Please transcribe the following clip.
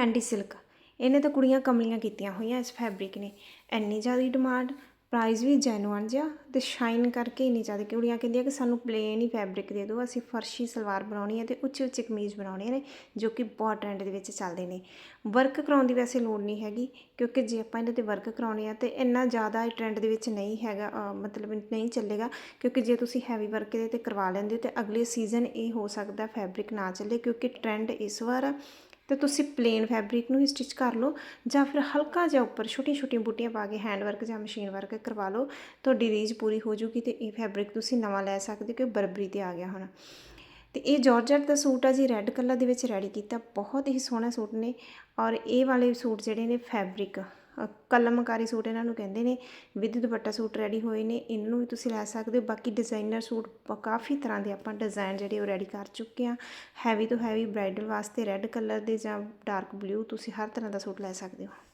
Anti silk. ਇਹਨੇ ਤਾਂ ਕੁੜੀਆਂ ਕਮਲੀਆਂ ਕੀਤੀਆਂ ਹੋਈਆਂ ਇਸ ਫੈਬਰਿਕ ਨੇ। ਇੰਨੀ ਜ਼ਿਆਦਾ ਡਿਮਾਂਡ ਪ੍ਰਾਈਸ ਵੀ ਜੈਨੂਅਨ ਜਿਹਾ ਤੇ ਸ਼ਾਈਨ ਕਰਕੇ ਇੰਨੀ ਜ਼ਿਆਦਾ ਕੁੜੀਆਂ ਕਹਿੰਦੀਆਂ ਕਿ ਸਾਨੂੰ ਪਲੇਨ ਹੀ ਫੈਬਰਿਕ ਦੇ ਦਿਓ, ਅਸੀਂ ਫਰਸ਼ੀ ਸਲਵਾਰ ਬਣਾਉਣੀ ਹੈ ਤੇ ਉੱਚੀ ਉੱਚੀ ਕਮੀਜ਼ ਬਣਾਉਣੇ ਨੇ ਜੋ ਕਿ ਬਹੁਤ ਟ੍ਰੈਂਡ ਦੇ ਵਿੱਚ ਚੱਲਦੇ ਨੇ। ਵਰਕ ਕਰਾਉਣ ਦੀ ਵੈਸੇ ਲੋੜ ਨਹੀਂ ਹੈਗੀ, ਕਿਉਂਕਿ ਜੇ ਆਪਾਂ ਇਹਨਾਂ ਤੇ ਵਰਕ ਕਰਾਉਣੇ ਆ ਤੇ ਇੰਨਾ ਜ਼ਿਆਦਾ ਇਹ ਟ੍ਰੈਂਡ ਦੇ ਵਿੱਚ ਨਹੀਂ ਹੈਗਾ ਮਤਲਬ ਨਹੀਂ ਚੱਲੇਗਾ, ਕਿਉਂਕਿ ਜੇ ਤੁਸੀਂ ਹੈਵੀ ਵਰਕ ਇਹਦੇ ਤੇ ਕਰਵਾ ਲੈਂਦੇ ਹੋ ਤੇ ਅਗਲੇ ਸੀਜ਼ਨ ਇਹ ਹੋ ਸਕਦਾ ਫੈਬਰਿਕ ਨਾ ਚੱਲੇ, ਕਿਉਂਕਿ ਟ੍ਰੈਂਡ ਇਸ ਵਾਰ ਤੇ ਤੁਸੀਂ ਪਲੇਨ ਫੈਬਰਿਕ ਨੂੰ ਹੀ ਸਟਿਚ ਕਰ ਲਓ ਜਾਂ ਫਿਰ ਹਲਕਾ ਜਿਹਾ ਉੱਪਰ ਛੋਟੀਆਂ ਛੋਟੀਆਂ ਬੂਟੀਆਂ ਪਾ ਕੇ ਹੈਂਡ ਵਰਕ ਜਾਂ ਮਸ਼ੀਨ ਵਰਕ ਕਰਵਾ ਲਓ, ਤੁਹਾਡੀ ਰੀਝ ਪੂਰੀ ਹੋ ਜੂਗੀ ਤੇ ਇਹ ਫੈਬਰਿਕ ਤੁਸੀਂ ਨਵਾਂ ਲੈ ਸਕਦੇ ਹੋ ਕਿ ਬਰਬਰੀ ਤੇ ਆ ਗਿਆ ਹੁਣ। ਤੇ ਇਹ ਜਾਰਜਟ ਦਾ ਸੂਟ ਆ ਜੀ ਰੈੱਡ ਕਲਰ ਦੇ ਵਿੱਚ ਰੈਡੀ ਕੀਤਾ, ਬਹੁਤ ਹੀ ਸੋਹਣਾ ਸੂਟ ਨੇ ਔਰ ਇਹ ਵਾਲੇ ਸੂਟ ਜਿਹੜੇ ਨੇ ਫੈਬਰਿਕ ਕਲਮਕਾਰੀ ਸੂਟ ਇਹਨਾਂ ਨੂੰ ਕਹਿੰਦੇ ਨੇ ਵਿਦ ਦੁਪੱਟਾ ਸੂਟ ਰੈਡੀ ਹੋਏ ਨੇ, ਇਹਨੂੰ ਵੀ ਤੁਸੀਂ ਲੈ ਸਕਦੇ ਹੋ। ਬਾਕੀ ਡਿਜ਼ਾਈਨਰ ਸੂਟ ਕਾਫੀ ਤਰ੍ਹਾਂ ਦੇ ਆਪਾਂ ਡਿਜ਼ਾਈਨ ਜਿਹੜੇ ਉਹ ਰੈਡੀ ਕਰ ਚੁੱਕੇ ਆ ਹੈਵੀ ਤੋਂ ਹੈਵੀ ਬ੍ਰਾਈਡਲ ਵਾਸਤੇ ਰੈੱਡ ਕਲਰ ਦੇ ਜਾਂ ਡਾਰਕ ਬਲੂ ਤੁਸੀਂ ਹਰ ਤਰ੍ਹਾਂ ਦਾ ਸੂਟ ਲੈ ਸਕਦੇ ਹੋ।